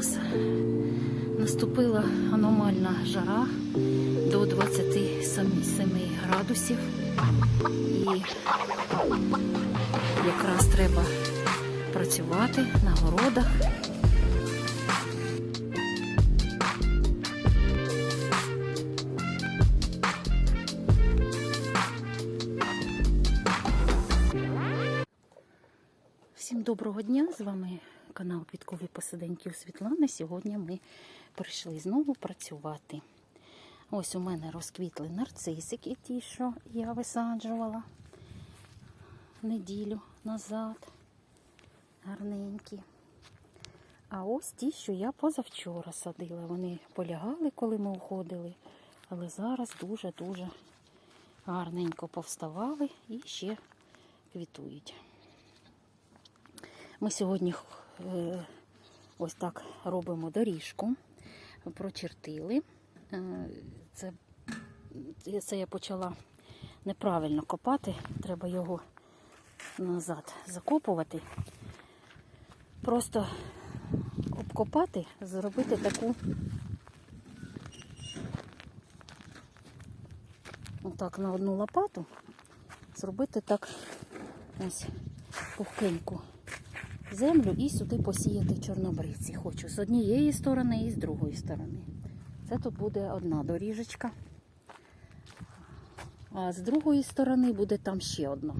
нас наступила аномальна жара до 27 градусів. І якраз треба працювати на городах. Всім доброго дня! З вами канал Квіткові посиденьки у Світлани. Сьогодні ми прийшли знову працювати. Ось у мене розквітли нарцисики, ті, що я висаджувала неділю назад. Гарненькі. А ось ті, що я позавчора садила. Вони полягали, коли ми уходили, але зараз дуже-дуже гарненько повставали і ще квітують. Ми сьогодні ось так робимо доріжку, прочертили. Е, Це, це я почала неправильно копати, треба його назад закопувати. Просто обкопати, зробити таку отак на одну лопату, зробити так ось пухкеньку землю і сюди посіяти чорнобривці. Хочу з однієї сторони і з другої сторони. Це тут буде одна доріжечка. А з другої сторони буде там ще одна.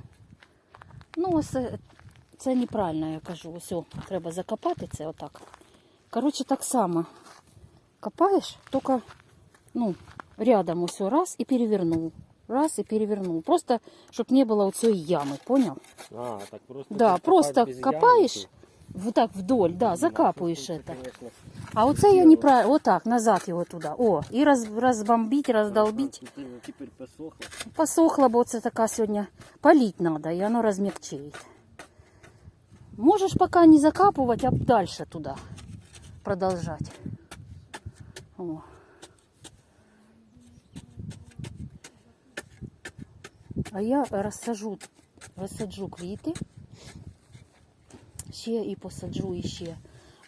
Ну, ось це неправильно, я кажу. Ось о, треба закопати це отак. Коротше, так само копаєш, тільки ну, рядом ось раз і перевернув. Раз і перевернув. Просто, щоб не було оцієї ями, поняв? А, так просто. Да, копать просто без копаешь, ямки. вот так вдоль, да, Ну, закапываешь це, это. конечно, А оце я неправильно, вот так, назад его туда. О, і роз, розбомбить, роздолбить. Теперь, теперь посохло. Посохла, бо це така сьогодні полить надо, і оно розмягчить. Можеш пока не закапывать, а дальше туда продолжать. О. А я розсаджу, розсаджу квіти. Ще і посаджу іще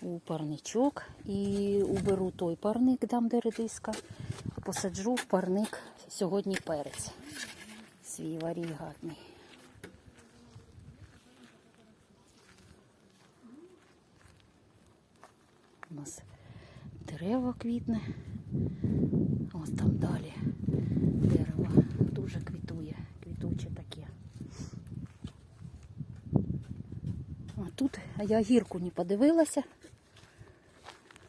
у парничок. І уберу той парник, там де редиска. Посаджу в парник сьогодні перець. Свій варігатний. У нас дерево квітне. Ось там далі дерево дуже квітує, квітуче таке. А тут я гірку не подивилася.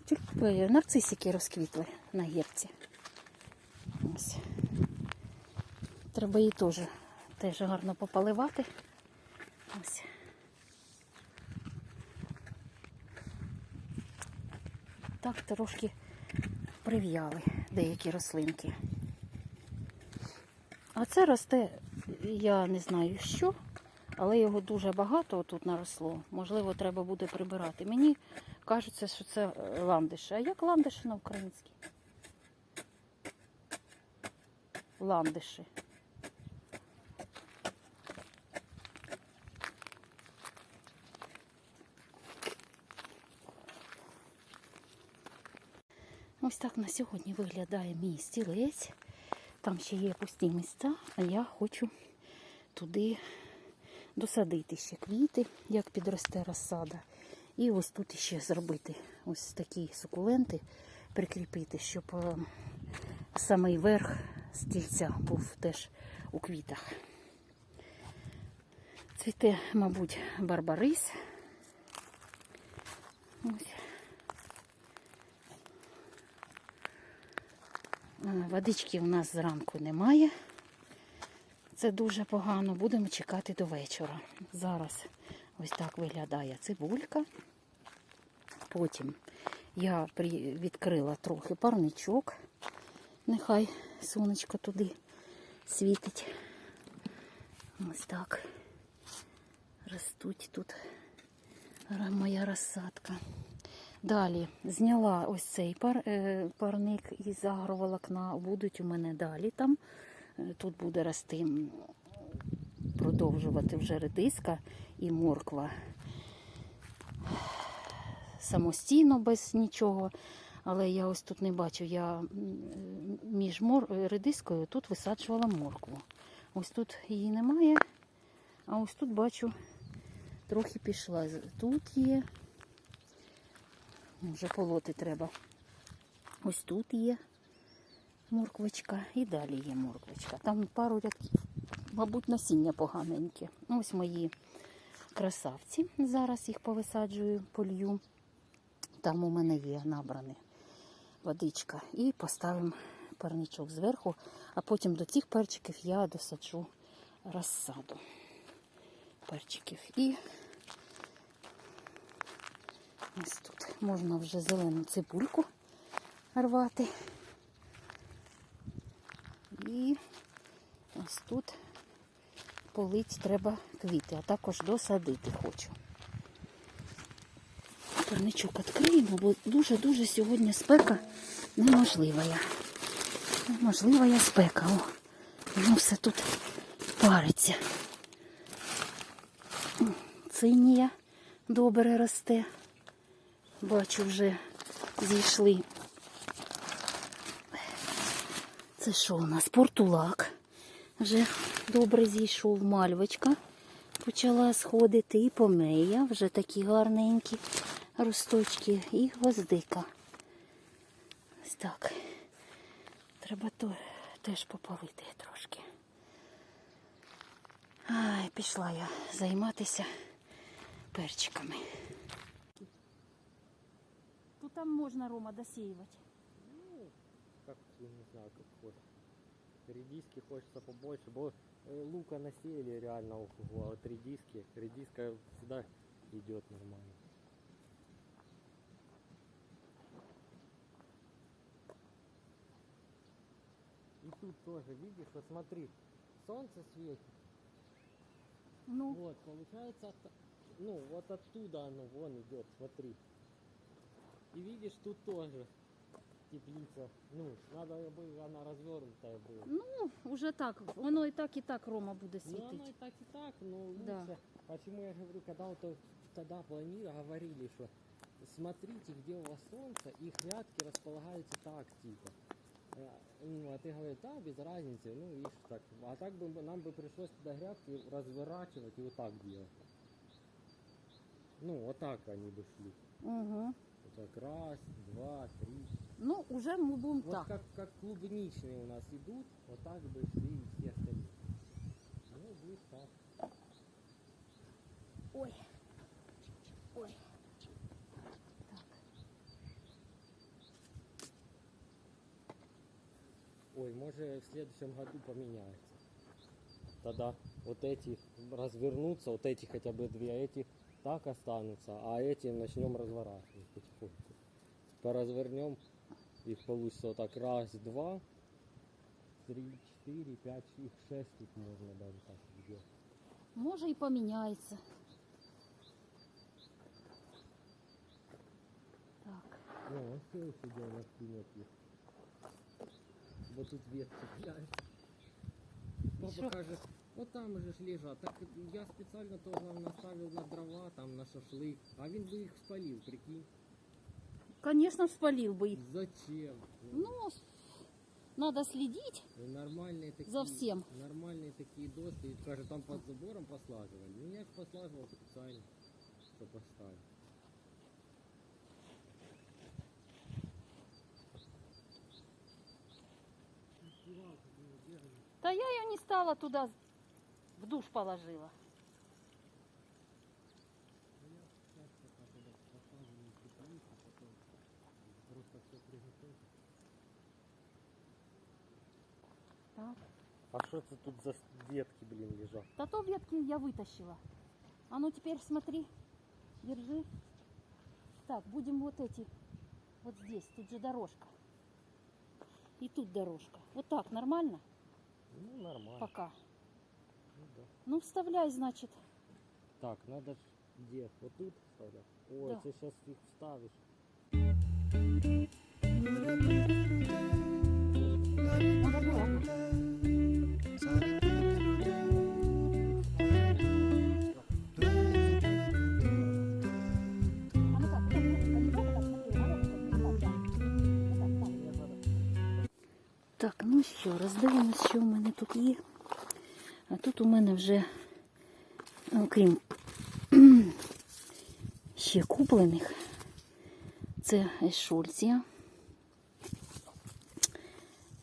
Тільки нарцисики розквітли на гірці. Ось. Треба її теж, теж гарно пополивати. Ось. Так трошки прив'яли деякі рослинки. А це росте, я не знаю що, але його дуже багато тут наросло. Можливо, треба буде прибирати. Мені кажеться, що це е, ландиші. А як ландиші на українській? Ландиші. Ось так на сьогодні виглядає мій стілець. Там ще є пусті місця, а я хочу туди досадити ще квіти, як підросте розсада. І ось тут ще зробити ось такі сукуленти, прикріпити, щоб е, самий верх стільця був теж у квітах. Цвіте, мабуть, барбарис. Ось. Водички у нас зранку немає. Це дуже погано. Будемо чекати до вечора. Зараз ось так виглядає цибулька. Потім я відкрила трохи парничок. Нехай сонечко туди світить. Ось так. Ростуть тут моя розсадка. Далі зняла ось цей пар, е, парник із агроволокна. Будуть у мене далі там. Е, Тут буде рости, продовжувати вже редиска і морква. самостійно без нічого. Але я ось тут не бачу. Я між мор... редискою тут висаджувала моркву. Ось тут її немає, а ось тут бачу, трохи пішла. Тут є. Вже полоти треба. Ось тут є морквочка і далі є морквочка. Там пару рядків, мабуть, насіння поганеньке. Ось мої красавці. Зараз їх повисаджую, полью. Там у мене є набране водичка. І поставимо парничок зверху, а потім до цих перчиків я досаджу розсаду перчиків. І ось тут можна вже зелену цибульку рвати. І ось тут полить треба квіти, а також досадити хочу. Парничок відкриємо, бо дуже-дуже сьогодні спека неможлива. я. Неможлива я спека. О, воно все тут париться. Цинія добре росте. Бачу, вже зійшли. Це що у нас? Портулак. Вже добре зійшов мальвочка. Почала сходити і помея, вже такі гарненькі росточки, і гвоздика. Ось так. Треба то теж пополити трошки. Ай, пішла я займатися перчиками. Там можна Рома досіювати. Ну, как, я не знаю, как хочешь. Редиски хочется побольше, бо э, лука насеяли реально ого, а вот редиски, редиска всегда идет нормально. И тут тоже, видишь, вот смотри, солнце светит, Ну, вот, получается, ну, вот оттуда оно вон идет, смотри. И видишь, тут тоже теплица, ну, надо бы она развернутая была. ну, уже так. Воно і так, і так Рома буде Ну, оно світити. и так, и так, но лучше. Да. Почему я говорю, когда вот то- тогда планировали, говорили, что смотрите, где у вас солнце, их грядки располагаются так, типа. Э, Ну, а ты говоришь, да, без разницы, ну, видишь, так. А так бы нам бы пришлось туда грядки разворачивать и вот так делать. Ну, вот так они бы шли. Угу. Так, раз, два, три. Ну, уже ми будемо Вот так. как, как клубничные у нас идут, вот так бы шли и все остальные. Ну, будет так. Ой. Ой. Так. Ой, может в следующем году поменяется. Тогда вот эти развернутся, вот эти хотя бы две, а эти так останутся, а эти начнем разворачивать Поразвернем, их получится вот так раз, два, три, четыре, пять, их шесть тут можно даже так сделать. Може і поміняється. Так. Ну, он все сидел на спине их. Вот тут ветки гуляют. Шо? Папа каже, вот там же ж лежат. Так я специально тоже вам наставил на дрова, там на шашлык. А він би їх спалив, прикинь. Звісно, спалив би їх. Зачем? Ну, треба слідити. Нормальные такие, За всем. Нормальные такие доски. И каже, там под забором послаживали. Ну я их послаживал специально, что поставить. Та я ее не стала туда, в душ положила. Так. А что это тут за ветки, блин, лежат? Да то ветки я вытащила. А ну теперь смотри, держи. Так, будем вот эти, вот здесь, тут же дорожка. И тут дорожка. Вот так, нормально? Ну, нормально. Пока. Ну, да. Ну, вставляй, значит. Так, надо где? Вот тут вставлять? Ой, Да. ты сейчас их вставишь. Так, ну що, роздивимось, що в мене тут є. А тут у мене вже, ну, окрім ще куплених, це шульція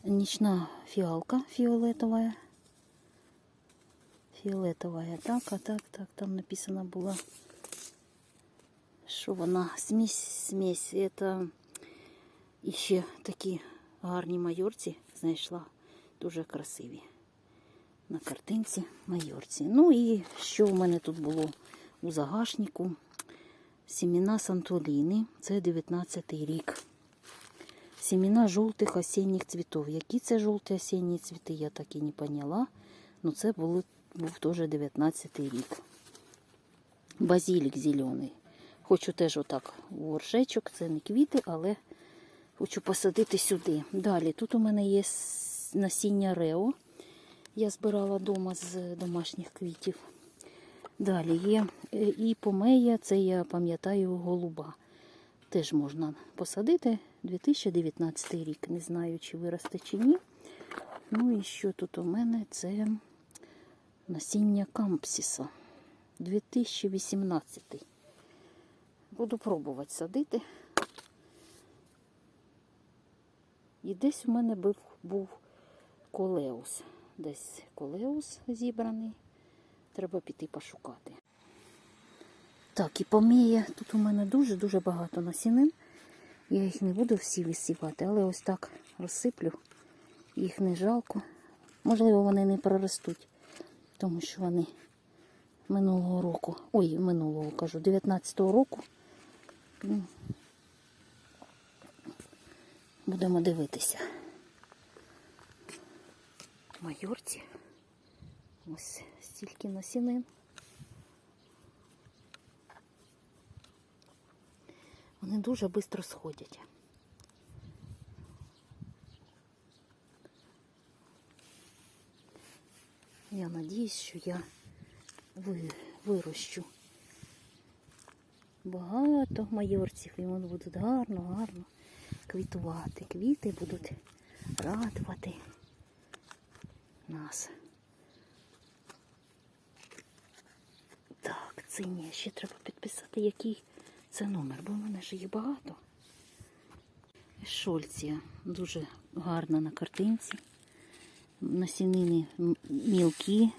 нічна фіалка фіолетова. Фіолетовая, так, а так, так, там написано було, що вона смесь, смесь, це і ще такі гарні майорці знайшла, дуже красиві. На картинці майорці. Ну і що в мене тут було у загашнику? Сіміна Сантоліни, це 19 рік. Сіміна жовтих осінніх цвітів. Які це жовті осінні цвіти, я так і не поняла. Ну це були, був теж 19 рік. Базилік зелений. Хочу теж отак у горшечок, це не квіти, але хочу посадити сюди. Далі, тут у мене є насіння Рео. Я збирала вдома з домашніх квітів. Далі є і помея, це я пам'ятаю голуба. Теж можна посадити 2019 рік. Не знаю, чи виросте чи ні. Ну і що тут у мене? Це насіння кампсіса 2018. Буду пробувати садити. І десь у мене був, був колеус. Десь колеус зібраний. Треба піти пошукати. Так, і поміє. Тут у мене дуже-дуже багато насінин. Я їх не буду всі висівати, але ось так розсиплю. Їх не жалко. Можливо, вони не проростуть, тому що вони минулого року, ой, минулого кажу, 19-го року. Ну, Будемо дивитися. Майорці. Ось стільки насінин. Вони дуже швидко сходять. Я надіюсь, що я вирощу багато майорців, і вони будуть гарно, гарно квітувати. Квіти будуть радувати нас. Так, це ні, ще треба підписати, який це номер, бо в мене ж їх багато. Шольція дуже гарна на картинці. Насінини мілкі.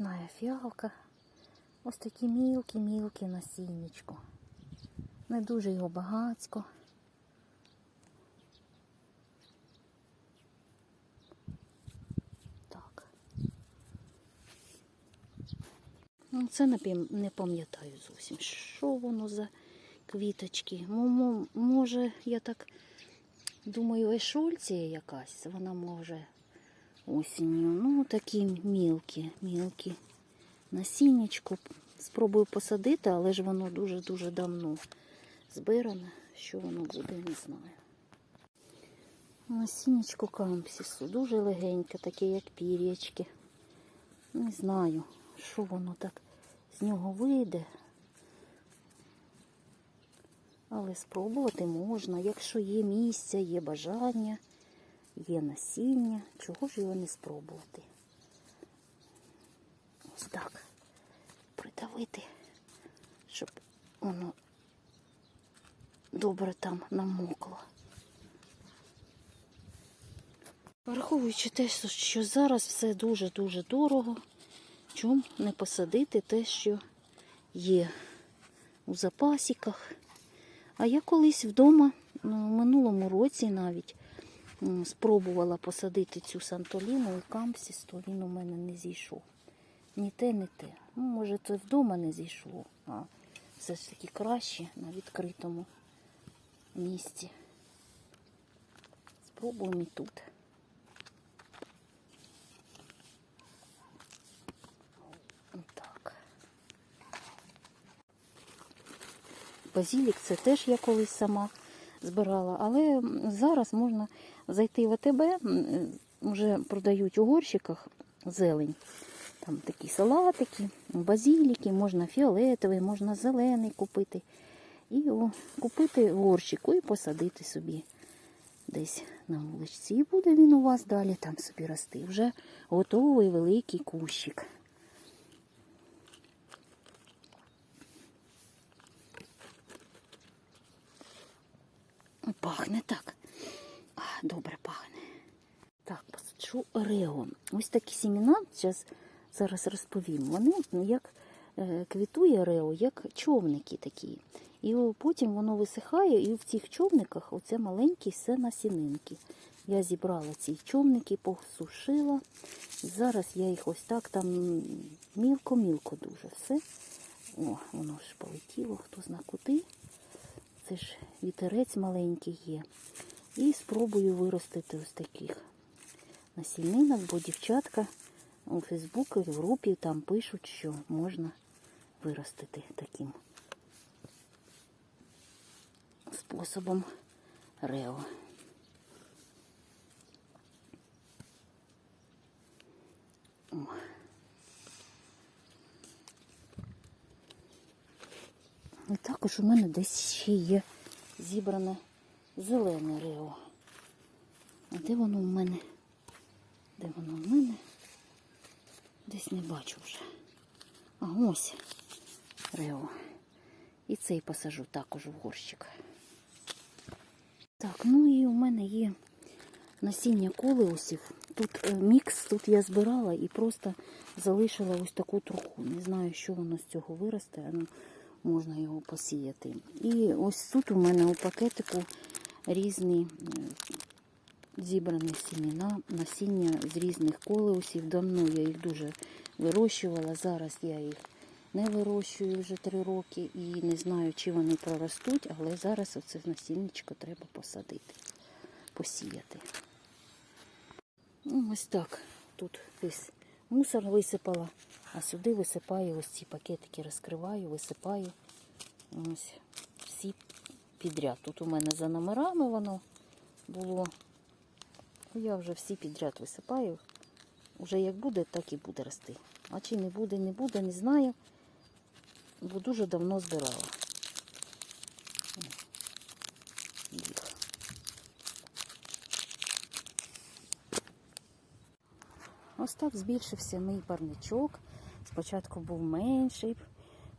Ночная фіалка. Ось такі мілкі-мілкі насіннячко. Не дуже його багацько. Так. Ну, Це не пам'ятаю зовсім, що воно за квіточки. Мо- мо- Може, я так думаю, ешольція якась, вона може осінню. Ну, такі мілкі, мілкі. Насіннячко спробую посадити, але ж воно дуже-дуже давно збиране. Що воно буде, не знаю. Насіннячко кампсісу. Дуже легеньке, таке, як пір'ячки. Не знаю, що воно так з нього вийде. Але спробувати можна, якщо є місце, є бажання, є насіння, чого ж його не спробувати. Ось так придавити, щоб воно добре там намокло. Враховуючи те, що зараз все дуже-дуже дорого, чому не посадити те, що є у запасіках. А я колись вдома, ну, в минулому році навіть, спробувала посадити цю сантоліну і кампсіс, то він у мене не зійшов. Ні те, ні те. Ну, може, це вдома не зійшло, а все ж таки краще на відкритому місці. Спробуємо і тут. Базілік, це теж я колись сама збирала. Але зараз можна зайти в АТБ, е, вже продають у горщиках зелень. Там такі салатики, базіліки, можна фіолетовий, можна зелений купити. І о, купити в горщику і посадити собі десь на вуличці. І буде він у вас далі там собі рости. Вже готовий великий кущик. Пахне так. Добре пахне. Так, посаджу орео. Ось такі сімена, зараз, зараз розповім. Вони ну, як е, квітує орео, як човники такі. І потім воно висихає, і в цих човниках оце маленькі все насінинки. Я зібрала ці човники, посушила. Зараз я їх ось так там мілко-мілко дуже все. О, воно ж полетіло, хто зна куди. Це ж вітерець маленький є. І спробую виростити ось таких насінинок, бо дівчатка у Фейсбуку в групі там пишуть, що можна виростити таким способом рео. О. І також у мене десь ще є зібране зелене рео. А де воно у мене? Де воно у мене? Десь не бачу вже. А ось рео. І цей посажу також в горщик. Так, ну і у мене є насіння колеусів. Тут е, мікс, тут я збирала і просто залишила ось таку труху. Не знаю, що воно з цього виросте, можна його посіяти. І ось тут у мене у пакетику різні е, зібрані сімена, насіння з різних колеусів. Давно я їх дуже вирощувала. Зараз я їх не вирощую вже три роки і не знаю, чи вони проростуть, але зараз оце насіннячко треба посадити, посіяти. Ну, ось так. Тут весь мусор висипала, а сюди висипаю ось ці пакетики, розкриваю, висипаю. Ось всі підряд. Тут у мене за номерами воно було. Я вже всі підряд висипаю. Уже як буде, так і буде рости. А чи не буде, не буде, не знаю. Бо дуже давно збирала. Ось так збільшився мій парничок. Спочатку був менший,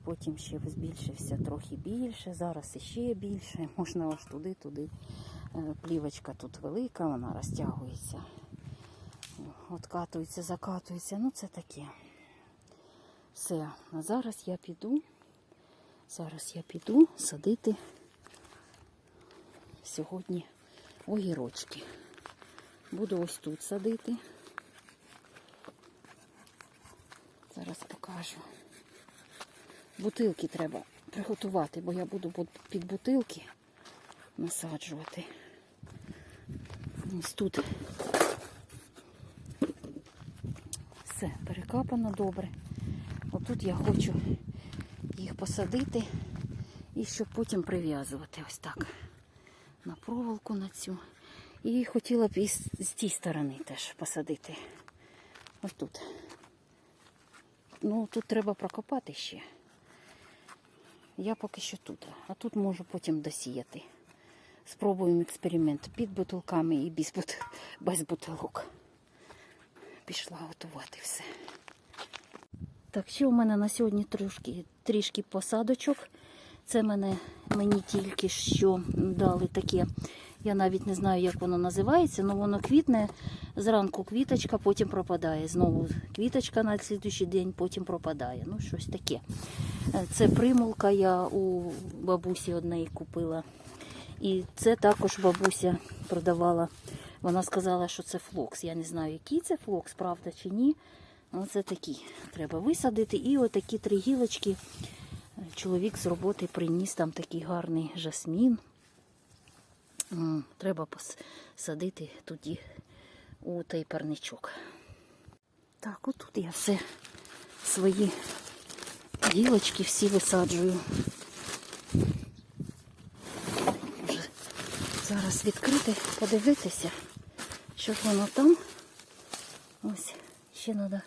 потім ще збільшився трохи більше, зараз іще більше. Можна аж туди-туди. Е, Плівочка тут велика, вона розтягується. Откатується, закатується. Ну це таке. Все, а зараз я піду. Зараз я піду садити сьогодні огірочки. Буду ось тут садити. Зараз покажу. Бутилки треба приготувати, бо я буду під бутилки насаджувати. Ось тут все перекапано добре. Отут я хочу їх посадити і щоб потім прив'язувати ось так на проволоку на цю. І хотіла б і з з тієї сторони теж посадити. Ось тут. Ну, тут треба прокопати ще. Я поки що тут. А тут можу потім досіяти. Спробуємо експеримент під бутилками і без, бут... без бутилок. Пішла готувати все. Так, ще у мене на сьогодні трішки, трішки посадочок. Це мене, мені тільки що дали таке. Я навіть не знаю, як воно називається, але воно квітне. Зранку квіточка, потім пропадає. Знову квіточка на слідуючий день, потім пропадає. Ну, щось таке. Е, Це примулка я у бабусі однеї купила. І це також бабуся продавала. Вона сказала, що це флокс. Я не знаю, який це флокс, правда чи ні. Оце такі треба висадити. І отакі три гілочки. Чоловік з роботи приніс там такий гарний жасмін. Треба посадити тоді у той парничок. Так, отут я все свої гілочки всі висаджую. Може зараз відкрити, подивитися, що ж воно там. Ось, ще треба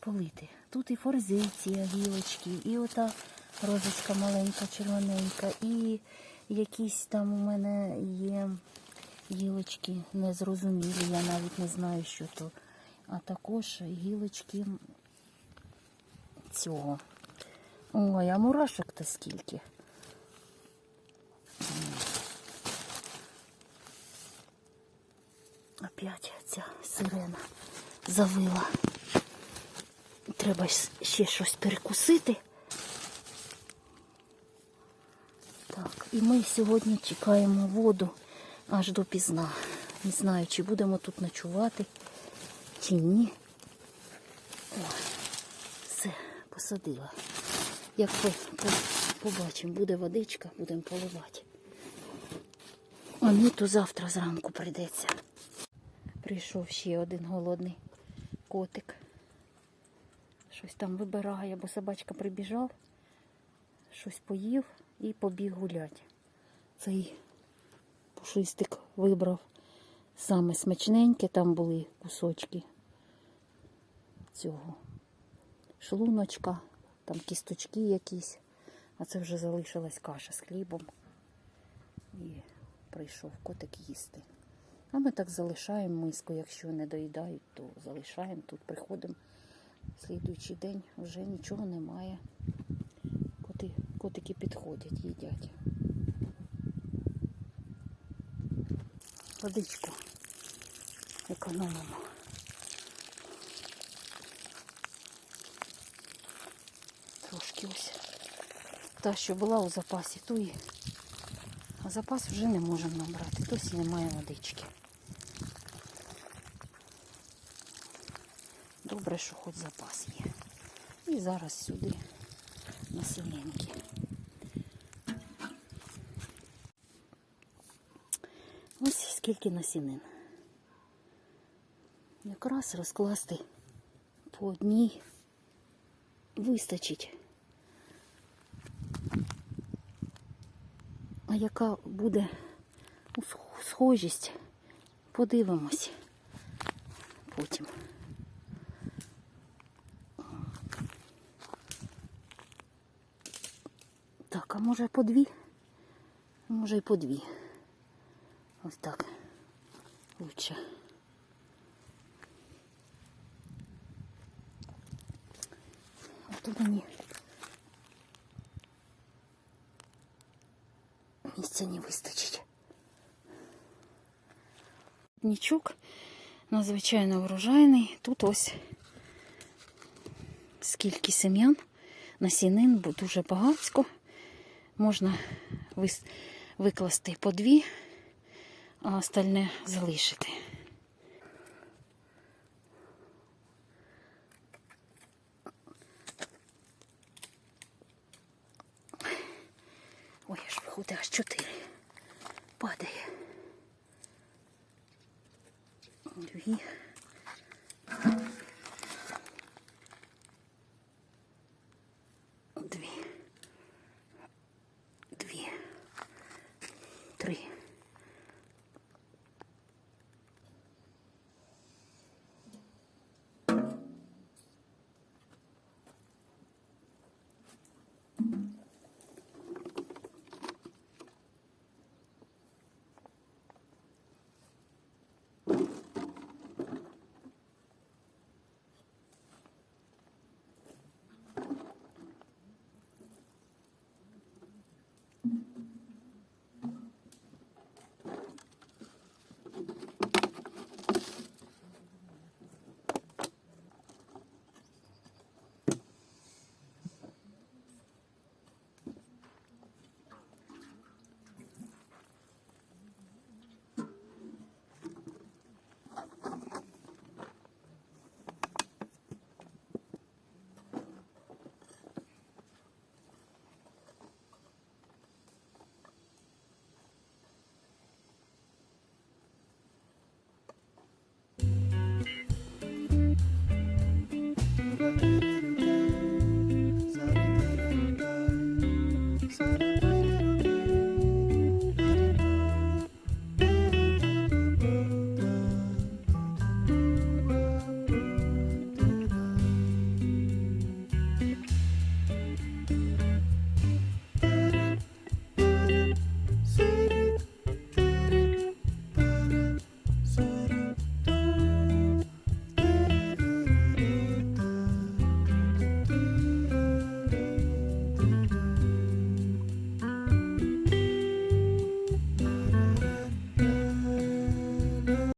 полити. Тут і форзиція, гілочки, і ота розочка маленька, червоненька, і якісь там у мене є гілочки незрозумілі, я навіть не знаю, що то. А також гілочки цього. Ой, а мурашок то скільки. Опять ця сирена завила. Треба ще щось перекусити. Так, і ми сьогодні чекаємо воду аж до пізна. Не знаю, чи будемо тут ночувати, чи ні. О, все, посадила. Як по, по, побачимо, буде водичка, будемо поливати. А ні, то завтра зранку прийдеться. Прийшов ще один голодний котик. Щось там вибирає, бо собачка прибіжав, щось поїв і побіг гулять. Цей пушистик вибрав саме смачненьке, там були кусочки цього шлуночка, там кісточки якісь, а це вже залишилась каша з хлібом. І прийшов котик їсти. А ми так залишаємо миску, якщо не доїдають, то залишаємо тут, приходимо. Слідуючий день вже нічого немає. Коти, котики підходять, їдять. Водичку економимо. Трошки ось. Та, що була у запасі, то і а запас вже не можемо набрати, досі немає водички. Добре, що хоч запас є. І зараз сюди насіненькі. Ось скільки насінин. Якраз розкласти по одній вистачить. А яка буде схожість, подивимось потім. А може по дві? Може і по дві. Ось так. Лучше. А то мені місця не вистачить. Нічок надзвичайно врожайний. Тут ось скільки сем'ян, насінин, дуже багатсько. Можна викласти по дві, а остальне залишити. Ой, аж виходить аж чотири. Падає. Дві.